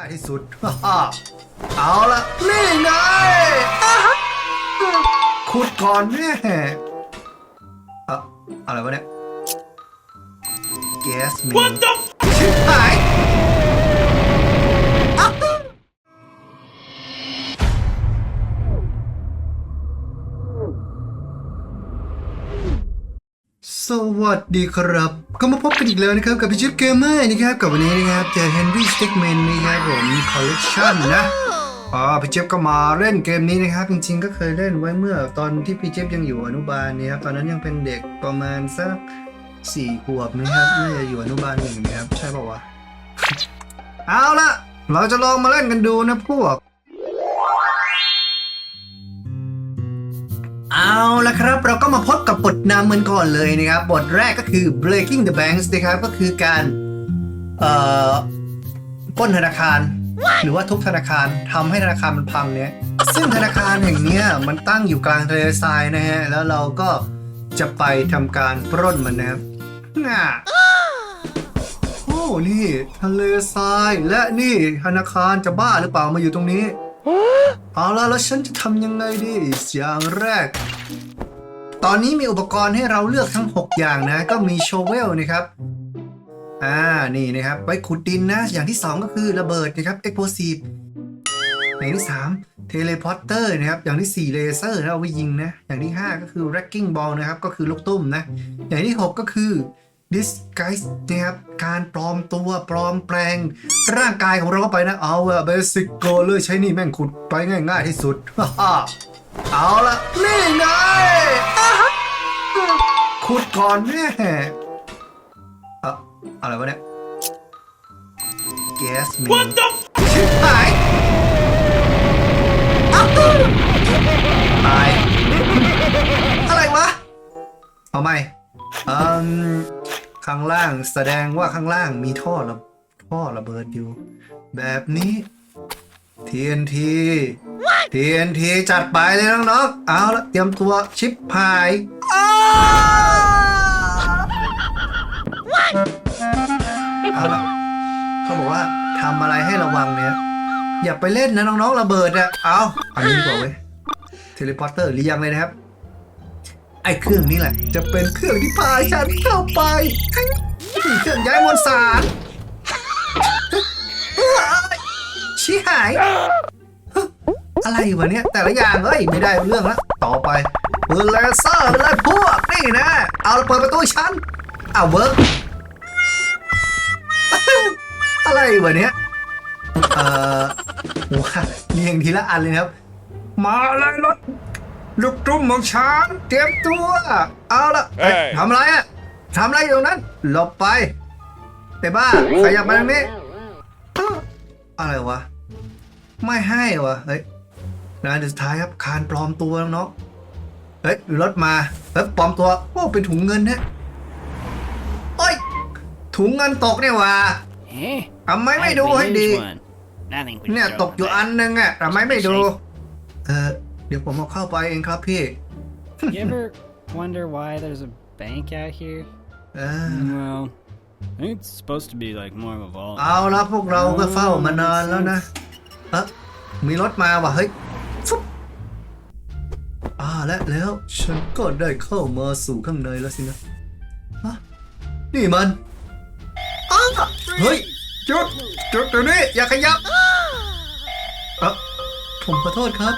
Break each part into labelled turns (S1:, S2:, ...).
S1: ง่ายที่สุด เอาละนี่ไงขุดก่อนแม่อะอะไรวะเนี่ย แก๊สมีชิบ สวัสดีครับ ก็มาพบกันอีกแล้วนะครับ กับพี่จิ๊บเกมเมอร์นะครับ กับวันนี้นะครับเจอ Henry Stickmin นะครับผมคอลเลกชันนะอ๋อพี่เจี๊ยบก็มาเล่นเกมนี้นะครับ จริงๆ ก็เคยเล่นไว้เมื่อตอนที่พี่เจี๊ยบยังอยู่อนุบาลนี่ยครับตอนนั้นยังเป็นเด็กประมาณสักสี่ขวบนะครับน่าจะอยู่อนุบาลหนึ่งนะครับ ใช่ป่าวะเอาละเราจะลองมาเล่นกันดูนะพวก เอาละครับเราก็มาพบกับบทนำมันก่อนเลยนะครับ บทแรกก็คือ breaking the banks นะครับก็คือการเอ่อปล้นธนาคาร หรือว่าทุบธนาคารทำให้ธนาคารมันพังเนี่ยซึ่งธนาคารแห่งเนี้ยมันตั้งอยู่กลางทะเลทรายนะฮะแล้วเราก็จะไปทำการปล้นมันนะครับน่ะโอ้นี่ทะเลทรายและนี่ธนาคารจะบ้าหรือเปล่ามาอยู่ตรงนี้ เอาละแล้วฉันจะทำยังไงดีอย่างแรก ตอนนี้มีอุปกรณ์ให้เราเลือกทั้ง 6 อย่างนะ ก็มีโชเวลนะครับ อ่า นี่นะครับ ไว้ขุดดินนะ อย่างที่ 2 ก็คือระเบิดนะครับ e x p l o s i v e อย่างที่ 3 เทเลพอร์เตอร์นะครับ อย่างที่ 4 เลเซอร์นะเอาไว้ยิงนะ อย่างที่ 5 ก็คือ wrecking ball นะครับ ก็คือลูกตุ้มนะ อย่างที่ 6 ก็คือ disguise นะครับการปลอมตัวปลอมแปลง ร่างกายของเราเข้าไปนะ เอาอะเบสิกโกเลยใช้นี่แม่งขุดไปง่าย ๆ ที่สุด เอาละนี่ไงอะขุดก่อนแม่อะอะไรวะเนี่ยแก๊สมีชิบหายอ้าวตายอะไรวะ เอาไหมอืม ข้างล่างแสดงว่าข้างล่างมีท่อระท่อระเบิดอยู่ แบบนี้ TNT TNT จัดไปเลยน้องๆเอาละเตรียมตัวชิปพายเอาละเขาบอกว่าทำอะไรให้ระวังเนี่ย อย่าไปเล่นนะน้องๆระเบิดอะเอาอันนี้ดีกว่าเว้ยเทเลพอร์เตอร์หรือยังเลยนะครับ อ้เครื่องนี้แหละ จะเป็นเครื่องที่พาฉันเข้าไปเครื่องย้ายมวลสารชี้หาย อะไรวะเนี่ยแต่ละอย่างเอ้ยไม่ได้เรื่องละต่อไปปืนเลเซอร์เลยพวกนี่นะ เอาเปิดประตูให้ฉันเอาเวิร์กอะไรวะเนี่ยเออว่าเรียงทีละอันเลยครับ มาเลยรถ ลูกตุ้มของฉันเตรียมตัว เอาละเอ้ย
S2: เอ้ย
S1: ทำอะไรอะทำอะไรอยู่ตรงนั้น หลบไปไอ้บ้าขยับมาทางนี้อ้าวอะไรวะ ไม่ให้วะเฮ้ยงานสุดท้ายครับคานปลอมตัวน้องๆเฮ้ยรถมาเฮ้ยปลอมตัวโอ้เป็นถุงเงินนะโอ้ยถุงเงินตกเนี่ยว่ะ
S3: Eh?
S1: ทำไมไม่ดูให้ดี
S3: Huge one. I think we
S1: เนี่ย
S3: should
S1: ต
S3: throw
S1: ก
S3: it
S1: อยู่
S3: back.
S1: อันนึงอะทำไมไม่ดู เออ เดี๋ยวผมเอาเข้าไปเองครับพี่
S3: You ever wonder why there's a bank out here?
S1: เออ
S3: Well, I think it's supposed to be like more of a vault.
S1: เอาละพวกเราก็เฝ้ามานานแล้วนะเอะมีรถมาว่ะเฮ้ยฟุ๊บอ่าและแล้วฉันก็ได้เข้ามาสู่ข้างในแล้วสินะฮะนี่มันอ้าวเฮ้ยหยุดหยุดเดี๋ยวนี้อย่าขยับเอะผมขอโทษครับ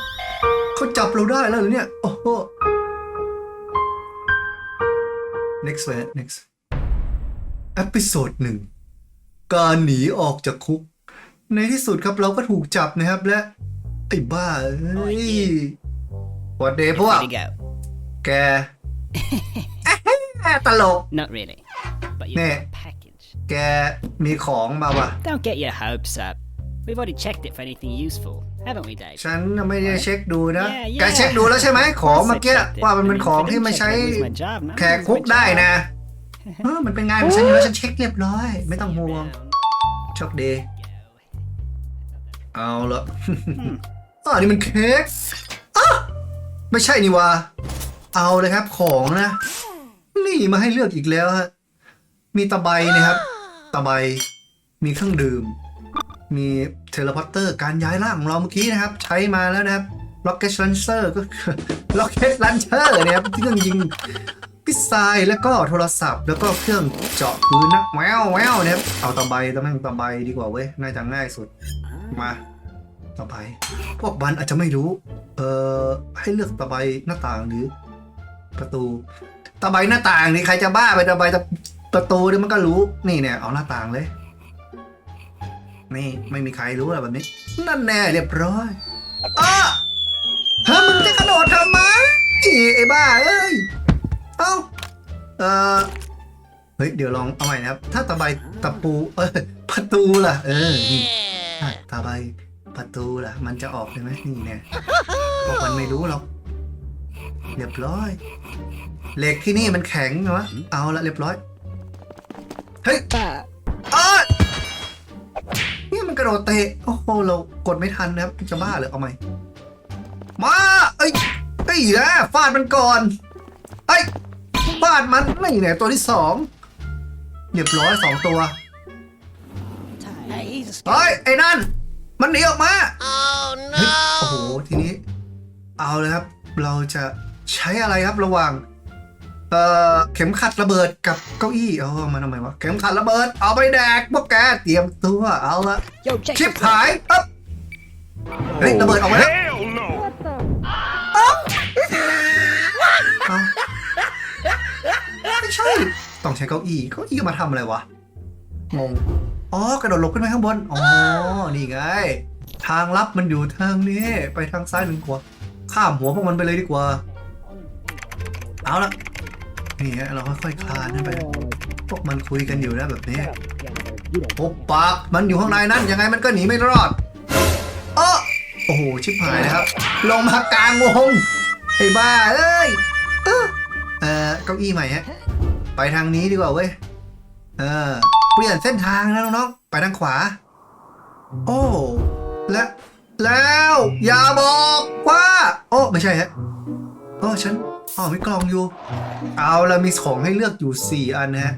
S1: เขาจับเราได้แล้วเหรอเนี่ย โอ้โห next one next เอพิโซดหนึ่งการหนีออกจากคุก ในที่สุดครับเราก็ถูกจับนะครับและไอ้บ้าเอ้ยวัดเดย์พวก
S3: Way to go.
S1: แก ตลก
S3: Not really. But you
S1: Meh.
S3: got a package.
S1: แกมีของมาว่ะ
S3: Don't get your hopes up. We've already checked it for anything useful, haven't we, Dave?
S1: ฉันไม่ได้เช็คดูนะ
S3: Yeah, yeah.
S1: แกเช็คดูแล้วใช่ไหมของ
S3: Of course
S1: เมื่อ
S3: I
S1: กี้
S3: checked it.
S1: ว่ามันเป็น
S3: I mean,
S1: ของ
S3: if I
S1: ที่
S3: didn't
S1: ไม่
S3: check
S1: ใช้
S3: it, I'd lose my job. No,
S1: แขก
S3: I'd lose
S1: คุก
S3: my
S1: ได้
S3: job.
S1: นะเออมันเป็นงานของฉันอยู่แล้วฉันเช็คเรียบร้อย ไม่ต้องห่วง โชคดี เอาละอ๋อนี่มันเค้กอ๊ะไม่ใช่นี่วะเอาเลยครับของนะ นี่มาให้เลือกอีกแล้วฮะ มีตะไบนะครับ ตะไบ มีเครื่องดื่ม มีเทเลพอร์เตอร์การย้ายร่างของเราเมื่อกี้นะครับ ใช้มาแล้วนะครับ Rocket Launcher ก็คือ Rocket Launcher เนะครับเครื่องยิงพิซไซล์แล้วก็โทรศัพท์แล้วก็เครื่องเจาะพื้นนะแววแววนะครับเอาตะไบตะแม่งตะไบดีกว่าเว้ยน่าจะง่ายสุดมาตะไบพวกบันอาจจะไม่รู้ เอ่อให้เลือกตะไบหน้าต่างหรือ ประตูตะไบหน้าต่างนี่ใครจะบ้าไปตะไบตะประตูเดี๋ยวมันก็รู้นี่เนี่ยเอาหน้าต่างเลย นี่ไม่มีใครรู้อะไรแบบนี้ นั่นแน่เรียบร้อยอ้าเฮ้ยมึงจะกระโดดทำไมไอ้บ้าเอ้ย เอ้าเออเฮ้ย เดี๋ยวลองเอาใหม่นะครับ ถ้าตะไบตะปูเออประตูล่ะ เออนี่ถ้าตะไบประตูล่ะ มันจะออกเลยไหมนี่เนี่ยพวกมันไม่รู้หรอกเรียบร้อย เหล็กที่นี่มันแข็งนะเอาละเรียบร้อย เฮ้ย กระโดดเตะ โอ้โห เรากดไม่ทันนะครับจะบ้าเหรอเอาใหม่มา เอ้ยเอ้ยนะฟาดมันก่อน เอ้ยฟาดมันไม่เนี่ยตัวที่สองเรียบร้อยสองตัว
S3: hey, he's a
S1: เฮ้ยไอ้นั่น มันหนีออกมาเฮ้ยโอ้โห ทีนี้ เอาเลยครับ เราจะใช้อะไรครับระหว่าง เอ่อเข็มขัดระเบิดกับเก้าอี้เอามาทำไมวะเข็มขัดระเบิดเอาไปแดกพวกแกเตรียมตัวเอาละ
S3: Yo, check
S1: ชิบ
S3: this
S1: หายปั๊บเฮ้ยระเบิดออกมาแล้ว
S2: Hell no!
S1: เอ้าไม่ใช่ต้องใช้เก้าอี้เก้าอี้มาทำอะไรวะงงอ๋อกระโดดหลบขึ้นไปข้างบนอ๋อนี่ไง ทางลับมันอยู่ทางนี้ไปทางซ้ายหรือขวาข้ามหัวพวกมันไปเลยดีกว่า เอาละ นี่ฮะเราค่อยๆคลานขึ้นไป พวกมันคุยกันอยู่นะแบบนี้ปบปากมันอยู่ข้างในนั้นยังไงมันก็หนีไม่รอดเออโอ้โหชิบหายนะครับ ลงมากลางวงไอ้บ้าเอ้ยเออเออเก้าอี้ใหม่ฮะไปทางนี้ดีกว่าเว้ยเออเปลี่ยนเส้นทางนะน้องๆไปทางขวา โอ้และแล้วอย่าบอกว่า โอ้ไม่ใช่ฮะโอ้ฉัน อ๋อมีกล่องอยู่ เอาละมีของให้เลือกอยู่ 4 อันนะฮะ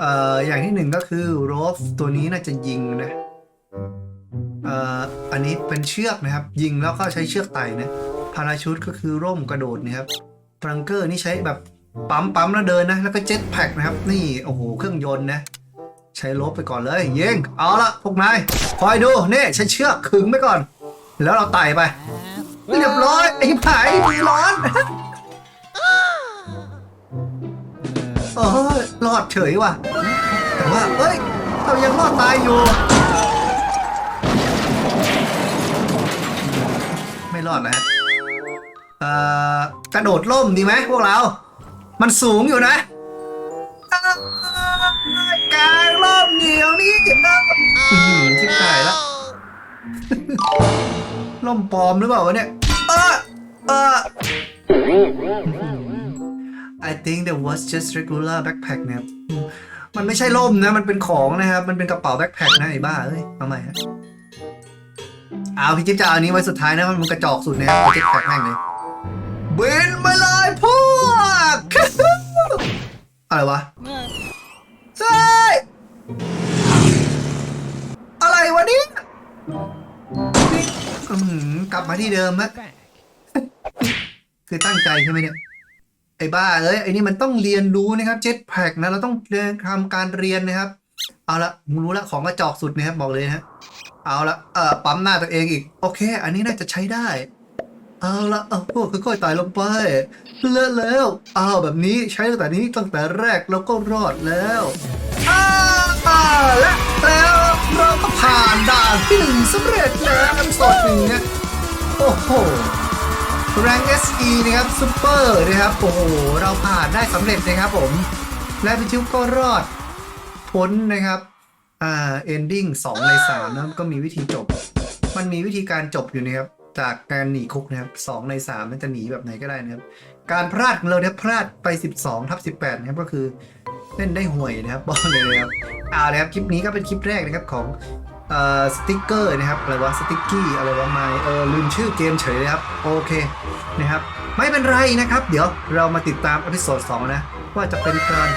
S1: เอ่ออย่างที่หนึ่งก็คือโรฟตัวนี้น่าจะยิงนะเอ่ออันนี้เป็นเชือกนะครับ ยิงแล้วก็ใช้เชือกไต่นะพาราชูตก็คือร่มกระโดดนะครับทรังเกอร์นี่ใช้แบบปั๊มปั๊มแล้วเดินนะ แล้วก็เจ็ตแพ็กนะครับ นี่โอ้โหเครื่องยนต์นะใช้ลบไปก่อนเลย เยิงเอาละพวกนายคอยดูนี่ใช้เชือกขึงไปก่อน แล้วเราไต่ไปเรียบร้อยไอ้ผายร้อน เออรอดเฉยว่ะแต่ว่าเอ้ยเรายังรอดตายอยู่ ไม่รอดนะฮะเอ่อกระโดดล่มดีไหมพวกเรา มันสูงอยู่นะเอ้ยกลางล่มเดียวนี้อื้อหือชิบหายแล้ว ล่มปลอมหรือเปล่าวะเนี่ย เออเออ I think that was just regular backpack นะครับมันไม่ใช่ล่มนะ มันเป็นของนะครับ มันเป็นกระเป๋าแบ็คแพคนะไอ้บ้าเอ้ยเอาใหม่ฮะเอาพี่จิ๊บจะเอาอันนี้ไว้สุดท้ายนะ มันกระจอกสุดนะครับเอาจิ๊บแพคแม่งเลยบินมาเลยพวก อะไรวะใช่อะไรวะเนี่ยกลับมาที่เดิมฮะคือตั้งใจใช่ไหมเนี่ย ไอ้บ้าเอ้ยไอ้นี่มันต้องเรียนรู้นะครับเจ็ตแพกนะเราต้องเรียนทำการเรียนนะครับ เอาละมึงรู้ละของกระจอกสุดนะครับบอกเลยนะฮะเอาละเออปั๊มหน้าตัวเองอีก โอเค อันนี้น่าจะใช้ได้ เอาละเอาพวกค่อยๆไต่ลงไปเลิศแล้วเอาแบบนี้ใช้ตั้งแต่นี้ตั้งแต่แรกเราก็รอดแล้วอ้าและแล้วเราก็ผ่านด่านที่หนึ่งสำเร็จแล้วอันสดหนึ่งเนี่ยโอ้โห แรง SE นะครับซูเปอร์นะครับโอ้โหเราผ่านได้สำเร็จนะครับผม และพิชิวก็รอดพ้นนะครับอ่า ending 2ใน3นะก็มีวิธีจบ มันมีวิธีการจบอยู่นะครับ จากการหนีคุกนะครับ2ใน3นั่นจะหนีแบบไหนก็ได้นะครับ การพลาดของเราเนี่ยพลาดไป 12ทับ18นะครับก็คือเล่นได้ห่วยนะครับบอกเลยนะครับเอาเลยครับคลิปนี้ก็เป็นคลิปแรกนะครับของ สติ๊กเกอร์นะครับอะไรวะสติ๊กกี้อะไรวะไม่เออลืมชื่อเกมเฉยเลยครับ โอเคนะครับ ไม่เป็นไรนะครับ เดี๋ยวเรามาติดตามอพิโซด2นะ ว่าจะเป็นการ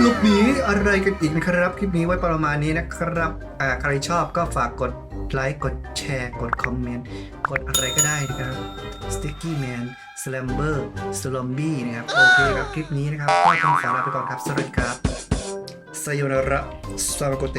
S1: หลบหนีอะไรกันอีกนะครับ คลิปนี้ไว้ประมาณนี้นะครับอ่าใครชอบก็ฝากกดไลค์กดแชร์กดคอมเมนต์กดอะไรก็ได้นะครับ Sticky Man Slamber Slomby นะครับ โอเคครับ คลิปนี้นะครับก็ต้องขอลาไปก่อนครับ สวัสดีครับไซโยนาระสวากเต